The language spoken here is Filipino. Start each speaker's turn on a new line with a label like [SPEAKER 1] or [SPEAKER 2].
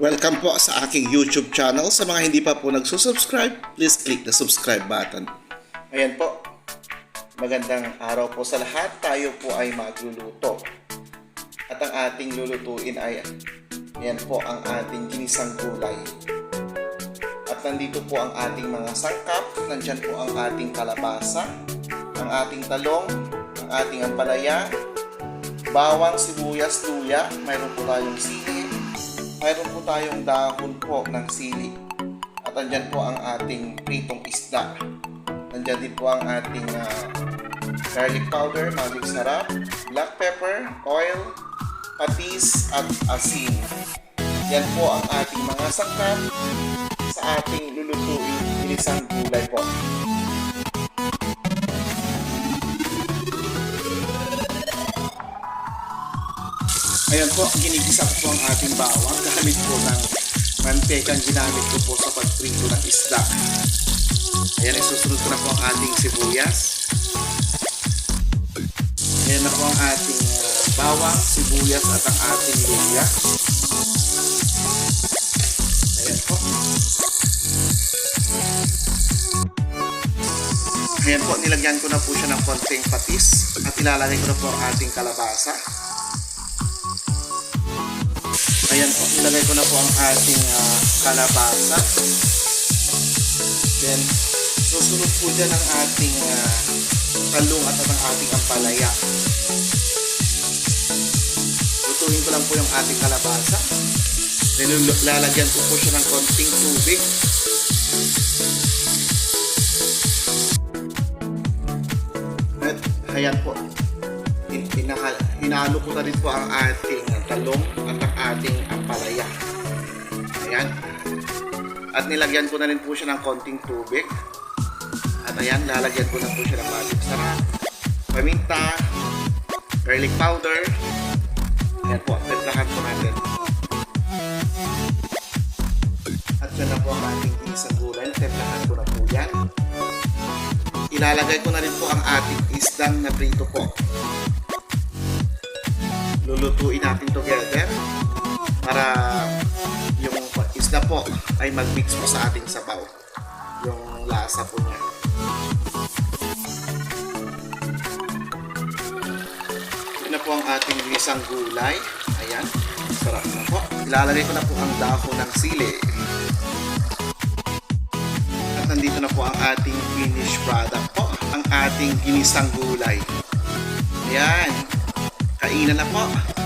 [SPEAKER 1] Welcome po sa aking YouTube channel. Sa mga hindi pa po nagsusubscribe, please click the subscribe button. Ayan po. Magandang araw po sa lahat. Tayo po ay magluluto. At ang ating lulutuin ay ayan po ang ating ginisang gulay. At nandito po ang ating mga sangkap. Nandyan po ang ating kalabasa, ang ating talong, ang ating ampalaya, bawang, sibuyas, luya, mayroon po tayong sili, mayroon po tayong dahon po ng sili. At andyan po ang ating pritong isda. Nandyan din po ang ating ah, garlic powder, magic sarap, black pepper, oil, patis, at asin. Yan po ang ating mga sangkap sa ating lulutuin inisang gulay po. Ayan po, ginigisa ko po ang ating bawang gamit po ng mantekang ginamit ko po sa pagprito ng isda. Ayan, isusunod ko na po ang ating sibuyas. Ayan na po ang ating ah, bawang, sibuyas at ang ating luya. Ayan po. Ayan po, nilagyan ko na po siya ng konting patis at ilalagay ko na po ang ating kalabasa. Ayan po, ilagay ko na po ang ating ah, kalabasa. Then, susunod po dyan ang ating ah, talong at ang ating ampalaya. Lutuin ko lang po yung ating kalabasa. Then, lalagyan ko po siya ng konting tubig. At, ayan po, hinahal, hinalo ko na rin po ang ating talong at ang ating ampalaya. Ayan. At nilagyan ko na rin po siya ng konting tubig. At ayan, lalagyan ko na po siya ng magic sarap, paminta, garlic powder. Ayan po, timplahan po natin. At yan na po ang ating isang gulay. Timplahan ko na po yan. Ilalagay ko na rin po ang ating isdang na prito po lulutuin natin together para yung isda po ay mag-mix po sa ating sabaw yung lasa po niya. Na po ang ating isang gulay. Ayan, sarap na po. Ilalagay ko na po ang dahon ng sili. At nandito na po ang ating finished product po ang ating ginisang gulay. Ayan Kainan na po.